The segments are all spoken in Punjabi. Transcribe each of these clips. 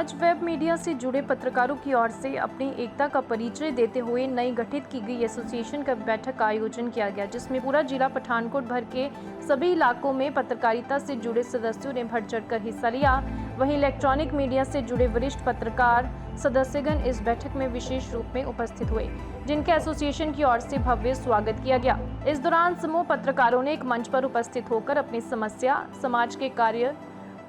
आज वेब मीडिया से जुड़े पत्रकारों की ओर से अपनी एकता का परिचय देते हुए नई गठित की गई एसोसिएशन का बैठक का आयोजन किया गया, जिसमें पूरा जिला पठानकोट भर के सभी इलाकों में पत्रकारिता से जुड़े सदस्यों ने बढ़ चढ़कर हिस्सा लिया। वहीं इलेक्ट्रॉनिक मीडिया से जुड़े वरिष्ठ पत्रकार सदस्यगण इस बैठक में विशेष रूप में उपस्थित हुए, जिनके एसोसिएशन की ओर से भव्य स्वागत किया गया। इस दौरान समूह पत्रकारों ने एक मंच पर उपस्थित होकर अपनी समस्या, समाज के कार्य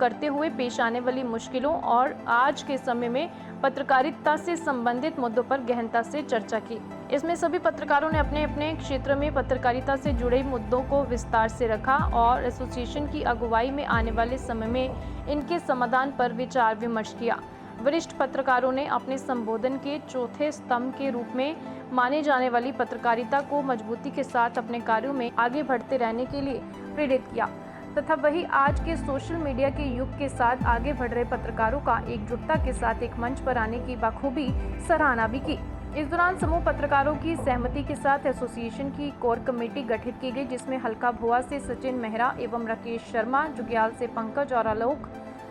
करते हुए पेश आने वाली मुश्किलों और आज के समय में पत्रकारिता से संबंधित मुद्दों पर गहनता से चर्चा की। इसमें सभी पत्रकारों ने अपने अपने क्षेत्र में पत्रकारिता से जुड़े मुद्दों को विस्तार से रखा और एसोसिएशन की अगुवाई में आने वाले समय में इनके समाधान पर विचार विमर्श किया। वरिष्ठ पत्रकारों ने अपने संबोधन के चौथे स्तंभ के रूप में माने जाने वाली पत्रकारिता को मजबूती के साथ अपने कार्यों में आगे बढ़ते रहने के लिए प्रेरित किया। तथा वही आज के सोशल मीडिया के युग के साथ आगे बढ़ रहे पत्रकारों का एकजुटता के साथ एक मंच पर आने की बखूबी सराहना भी की। इस दौरान समूह पत्रकारों की सहमति के साथ एसोसिएशन की कोर कमेटी गठित की गई, जिसमें हल्का भुआ से सचिन मेहरा एवं राकेश शर्मा, जुग्याल से पंकज और आलोक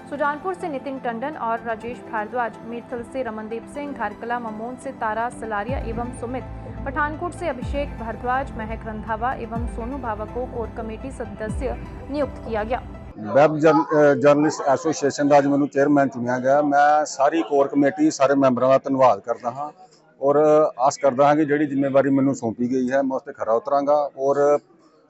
सुजानपुर से नितिन टंडन और राजेश भारद्वाज मीरथल से रमनदीप सिंह घारकला ममोन से तारा सलारिया एवं सुमित पठानकोट से अभिषेक भारद्वाज महक रंधावा एवं सोनू भावा को कोर कमेटी सदस्य नियुक्त किया गया ਵੈਬ ਜਰਨ- ਅਹ ਜਰਨਲਿਸਟ ਐਸੋਸੀਏਸ਼ਨ ਦਾ ਅੱਜ ਮੈਨੂੰ ਚੇਅਰਮੈਨ ਚੁਣਿਆ ਗਿਆ ਮੈਂ ਸਾਰੀ ਕੋਰ ਕਮੇਟੀ ਸਾਰੇ ਮੈਂਬਰਾਂ ਦਾ ਧੰਨਵਾਦ ਕਰਦਾ ਹਾਂ ਔਰ ਆਸ ਕਰਦਾ ਹਾਂ ਕਿ ਜਿਹੜੀ ਜ਼ਿੰਮੇਵਾਰੀ ਮੈਨੂੰ ਸੌਂਪੀ ਗਈ ਹੈ ਮੈਂ ਉਸ ਤੇ ਖਰਾ ਉਤਰਾਂਗਾ ਔਰ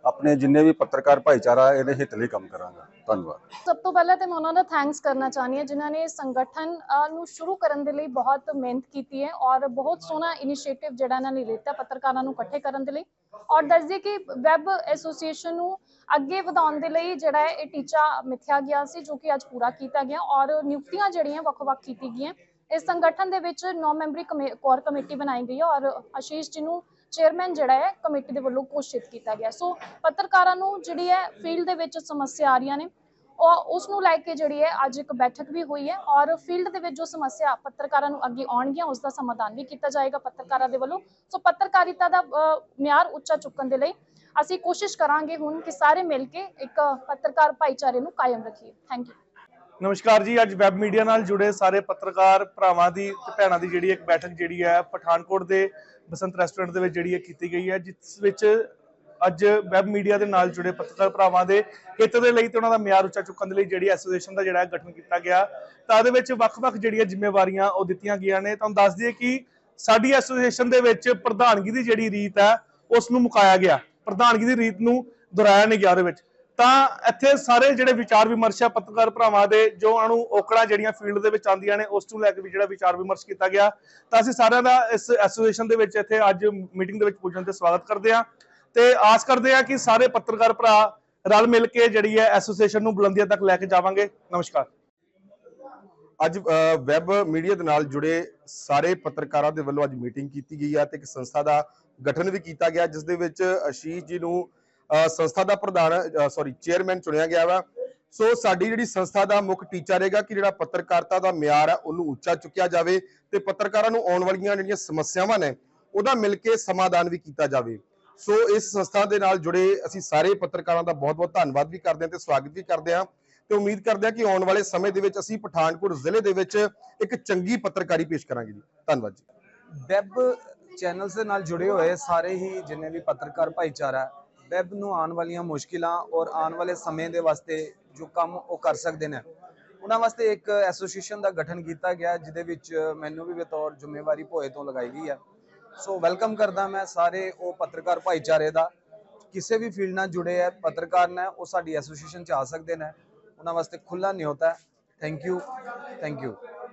ਆਪਣੇ ਜਿੰਨੇ ਵੀ ਪੱਤਰਕਾਰ ਭਾਈਚਾਰਾ, ਇਹਦੇ ਹਿੱਤ ਲਈ ਕੰਮ ਕਰਾਂਗਾ। ਧੰਨਵਾਦ। ਸਭ ਤੋਂ ਪਹਿਲਾਂ ਤੇ ਮੈਂ ਉਹਨਾਂ ਦਾ ਥੈਂਕਸ ਕਰਨਾ ਚਾਹਨੀ ਹਾਂ, ਜਿਨ੍ਹਾਂ ਨੇ ਸੰਗਠਨ ਨੂੰ ਸ਼ੁਰੂ ਕਰਨ ਦੇ ਲਈ ਬਹੁਤ ਮਿਹਨਤ ਕੀਤੀ ਹੈ ਔਰ ਬਹੁਤ ਸੋਹਣਾ ਇਨੀਸ਼ੀਏਟਿਵ ਜਿਹੜਾ ਇਹਨਾਂ ਨੇ ਲਿੱਤਾ ਪੱਤਰਕਾਰਾਂ ਨੂੰ ਇਕੱਠੇ ਕਰਨ ਦੇ ਲਈ। ਔਰ ਦੱਸਦੇ ਕਿ ਵੈਬ ਐਸੋਸੀਏਸ਼ਨ ਨੂੰ ਅੱਗੇ ਵਧਾਉਣ ਦੇ ਲਈ ਜਿਹੜਾ ਹੈ ਇਹ ਟੀਚਾ ਮਿਥਿਆ ਗਿਆ ਸੀ, ਜੋ ਕਿ ਅੱਜ ਪੂਰਾ ਕੀਤਾ ਗਿਆ ਔਰ ਨਿਯੁਕਤੀਆਂ ਜਿਹੜੀਆਂ ਵੱਖ-ਵੱਖ ਕੀਤੀ ਗਈਆਂ। ਇਸ ਸੰਗਠਨ ਦੇ ਵਿੱਚ 9 ਮੈਂਬਰੀ ਕਮੇ- ਕੋਰ ਕਮੇਟੀ ਬਣਾਈ ਗਈ ਹੈ ਔਰ ਆਸ਼ੀਸ਼ ਜੀ ਨੂੰ ਚੇਅਰਮੈਨ ਜਿਹੜਾ ਹੈ ਕਮੇਟੀ ਦੇ ਵੱਲੋਂ ਘੋਸ਼ਿਤ ਕੀਤਾ ਗਿਆ। ਸੋ ਪੱਤਰਕਾਰਾਂ ਨੂੰ ਜਿਹੜੀ ਹੈ ਫੀਲਡ ਦੇ ਵਿੱਚ ਸਮੱਸਿਆ ਆ ਰਹੀਆਂ ਨੇ। ਉਹ ਉਸ ਨੂੰ ਲੈ ਕੇ ਜਿਹੜੀ ਹੈ, ਅੱਜ ਇੱਕ ਬੈਠਕ ਵੀ ਹੋਈ ਹੈ। ਔਰ ਫੀਲਡ ਦੇ ਵਿੱਚ ਜੋ ਸਮੱਸਿਆ ਪੱਤਰਕਾਰਾਂ ਨੂੰ ਅੱਗੇ ਆਉਣਗੀਆਂ, ਉਸ ਦਾ ਸਮਾਧਾਨ ਵੀ ਕੀਤਾ ਜਾਏਗਾ ਪੱਤਰਕਾਰਾਂ ਦੇ ਵੱਲੋਂ। ਸੋ ਪੱਤਰਕਾਰਿਤਾ ਦਾ ਮਿਆਰ ਉੱਚਾ ਚੁੱਕਣ ਦੇ ਲਈ ਅਸੀਂ ਕੋਸ਼ਿਸ਼ ਕਰਾਂਗੇ ਹੁਣ ਕਿ ਸਾਰੇ ਮਿਲ ਕੇ ਇੱਕ ਪੱਤਰਕਾਰ ਭਾਈਚਾਰੇ ਨੂੰ ਕਾਇਮ ਰੱਖੀਏ। ਥੈਂਕ ਯੂ ਨਮਸਕਾਰ ਜੀ, ਅੱਜ ਵੈਬ ਮੀਡੀਆ ਨਾਲ ਜੁੜੇ ਸਾਰੇ ਪੱਤਰਕਾਰ ਭਰਾਵਾਂ ਦੀ ਤੇ ਭੈਣਾਂ ਦੀ ਜਿਹੜੀ ਇੱਕ ਬੈਠਕ ਜਿਹੜੀ ਹੈ, ਪਠਾਨਕੋਟ ਦੇ ਬਸੰਤ ਰੈਸਟੋਰੈਂਟ ਦੇ ਵਿੱਚ ਜਿਹੜੀ ਹੈ ਕੀਤੀ ਗਈ ਹੈ, ਜਿਸ ਵਿੱਚ ਅੱਜ ਵੈਬ ਮੀਡੀਆ ਦੇ ਨਾਲ ਜੁੜੇ ਪੱਤਰਕਾਰ ਭਰਾਵਾਂ ਦੇ ਹਿੱਤ ਦੇ ਲਈ ਤੇ ਉਹਨਾਂ ਦਾ ਮਿਆਰ ਉੱਚਾ ਚੁੱਕਣ ਦੇ ਲਈ ਜਿਹੜੀ ਐਸੋਸੀਏਸ਼ਨ ਦਾ ਜਿਹੜਾ ਗਠਨ ਕੀਤਾ ਗਿਆ, ਤਾਂ ਉਹਦੇ ਵਿੱਚ ਵੱਖ-ਵੱਖ ਜਿਹੜੀਆਂ ਜ਼ਿੰਮੇਵਾਰੀਆਂ ਉਹ ਦਿੱਤੀਆਂ ਗਈਆਂ ਨੇ। ਤੁਹਾਨੂੰ ਦੱਸ ਦਈਏ ਕਿ ਸਾਡੀ ਐਸੋਸੀਏਸ਼ਨ ਦੇ ਵਿੱਚ ਪ੍ਰਧਾਨਗੀ ਦੀ ਜਿਹੜੀ ਰੀਤ ਹੈ, ਉਸ ਨੂੰ ਮੁਕਾਇਆ ਗਿਆ। ਪ੍ਰਧਾਨਗੀ ਦੀ ਰੀਤ ਨੂੰ ਦੁਹਰਾਇਆ ਨਹੀਂ ਗਿਆ ਉਹਦੇ ਵਿੱਚ। ਤਾਂ ਇੱਥੇ ਸਾਰੇ ਜਿਹੜੇ ਵਿਚਾਰ ਵਿਮਰਸ਼ ਆ ਪੱਤਰਕਾਰ ਭਰਾਵਾਂ ਦੇ, ਜੋ ਉਹਨਾਂ ਔਕੜਾਂ ਜਿਹੜੀਆਂ ਫੀਲਡ ਦੇ ਵਿੱਚ ਆਉਂਦੀਆਂ ਨੇ, ਉਸ ਨੂੰ ਲੈ ਕੇ ਵੀ ਜਿਹੜਾ ਵਿਚਾਰ ਵਿਮਰਸ਼ ਕੀਤਾ ਗਿਆ। ਤਾਂ ਅਸੀਂ ਸਾਰਿਆਂ ਦਾ ਇਸ ਐਸੋਸੀਏਸ਼ਨ ਦੇ ਵਿੱਚ ਇੱਥੇ ਅੱਜ ਮੀਟਿੰਗ ਦੇ ਵਿੱਚ ਪੁੱਜਣ ਤੇ ਸਵਾਗਤ ਕਰਦੇ ਹਾਂ। ਤੇ ਆਸ ਕਰਦੇ ਹਾਂ ਕਿ ਸਾਰੇ ਪੱਤਰਕਾਰ ਭਰਾ ਰਲ ਮਿਲ ਕੇ ਜਿਹੜੀ ਹੈ ਐਸੋਸੀਏਸ਼ਨ ਨੂੰ ਬੁਲੰਦੀਆਂ ਤੱਕ ਲੈ ਕੇ ਜਾਵਾਂਗੇ। ਨਮਸਕਾਰ। ਅੱਜ ਵੈਬ ਮੀਡੀਆ ਦੇ ਨਾਲ ਜੁੜੇ ਸਾਰੇ ਪੱਤਰਕਾਰਾਂ ਦੇ ਵੱਲੋਂ ਅੱਜ ਮੀਟਿੰਗ ਕੀਤੀ ਗਈ ਆ ਤੇ ਇੱਕ ਸੰਸਥਾ ਦਾ ਗਠਨ ਵੀ ਕੀਤਾ ਗਿਆ, ਜਿਸ ਦੇ ਵਿੱਚ ਅਸ਼ੀਸ਼ ਜੀ ਨੂੰ ਸੰਸਥਾ ਦਾ ਪ੍ਰਧਾਨ ਸੌਰੀ ਚੇਅਰਮੈਨ ਚੁਣਿਆ ਗਿਆ ਵਾ। ਸੋ ਸਾਡੀ ਜਿਹੜੀ ਸੰਸਥਾ ਦਾ ਮੁੱਖ ਟੀਚਾ ਰਹੇਗਾ ਕਿ ਜਿਹੜਾ ਪੱਤਰਕਾਰਤਾ ਦਾ ਮਿਆਰ ਹੈ ਉਹਨੂੰ ਉੱਚਾ ਚੁੱਕਿਆ ਜਾਵੇ ਤੇ ਪੱਤਰਕਾਰਾਂ ਨੂੰ ਆਉਣ ਵਾਲੀਆਂ ਜਿਹੜੀਆਂ ਸਮੱਸਿਆਵਾਂ ਨੇ, ਉਹਦਾ ਮਿਲ ਕੇ ਸਮਾਧਾਨ ਵੀ ਕੀਤਾ ਜਾਵੇ। ਸੋ ਇਸ ਸੰਸਥਾ ਦੇ ਨਾਲ ਜੁੜੇ ਅਸੀਂ ਸਾਰੇ ਪੱਤਰਕਾਰਾਂ ਦਾ ਬਹੁਤ-ਬਹੁਤ ਧੰਨਵਾਦ ਵੀ ਕਰਦੇ ਹਾਂ ਤੇ ਸਵਾਗਤ ਵੀ ਕਰਦੇ ਹਾਂ। ਤੇ ਉਮੀਦ ਕਰਦੇ ਹਾਂ ਕਿ ਆਉਣ ਵਾਲੇ ਸਮੇਂ ਦੇ ਵਿੱਚ ਅਸੀਂ ਪਠਾਨਕੋਟ ਜ਼ਿਲ੍ਹੇ ਦੇ ਵਿੱਚ ਇੱਕ ਚੰਗੀ ਪੱਤਰਕਾਰੀ ਪੇਸ਼ ਕਰਾਂਗੇ ਜੀ। ਧੰਨਵਾਦ ਜੀ। ਵੈਬ ਚੈਨਲਸ ਦੇ ਨਾਲ ਜੁੜੇ ਹੋਏ ਸਾਰੇ ਹੀ ਜਿੰਨੇ ਵੀ ਪੱਤਰਕਾਰ ਭਾਈਚਾਰਾ ਵੈਬ ਨੂੰ ਆਉਣ ਵਾਲੀਆਂ ਮੁਸ਼ਕਿਲਾਂ ਔਰ ਆਉਣ ਵਾਲੇ ਸਮੇਂ ਦੇ ਵਾਸਤੇ ਜੋ ਕੰਮ ਉਹ ਕਰ ਸਕਦੇ ਨੇ। ਉਹਨਾਂ ਵਾਸਤੇ ਇੱਕ ਐਸੋਸੀਏਸ਼ਨ ਦਾ ਗਠਨ ਕੀਤਾ ਗਿਆ, ਜਿਹਦੇ ਵਿੱਚ ਮੈਨੂੰ ਵੀ ਬਤੌਰ ਜ਼ਿੰਮੇਵਾਰੀ ਭੋਏ ਤੋਂ ਲਗਾਈ ਗਈ ਹੈ ਸੋ ਵੈਲਕਮ ਕਰਦਾ ਮੈਂ ਸਾਰੇ ਉਹ ਪੱਤਰਕਾਰ ਭਾਈਚਾਰੇ ਦਾ। ਕਿਸੇ ਵੀ ਫੀਲਡ ਨਾਲ ਜੁੜੇ ਹੈ ਪੱਤਰਕਾਰ ਨੇ, ਉਹ ਸਾਡੀ ਐਸੋਸੀਏਸ਼ਨ ਚ ਆ ਸਕਦੇ ਨੇ। ਉਹਨਾਂ ਵਾਸਤੇ ਖੁੱਲਾ ਨਿਯੋਤਾ ਹੈ ਥੈਂਕ ਯੂ ਥੈਂਕ ਯੂ।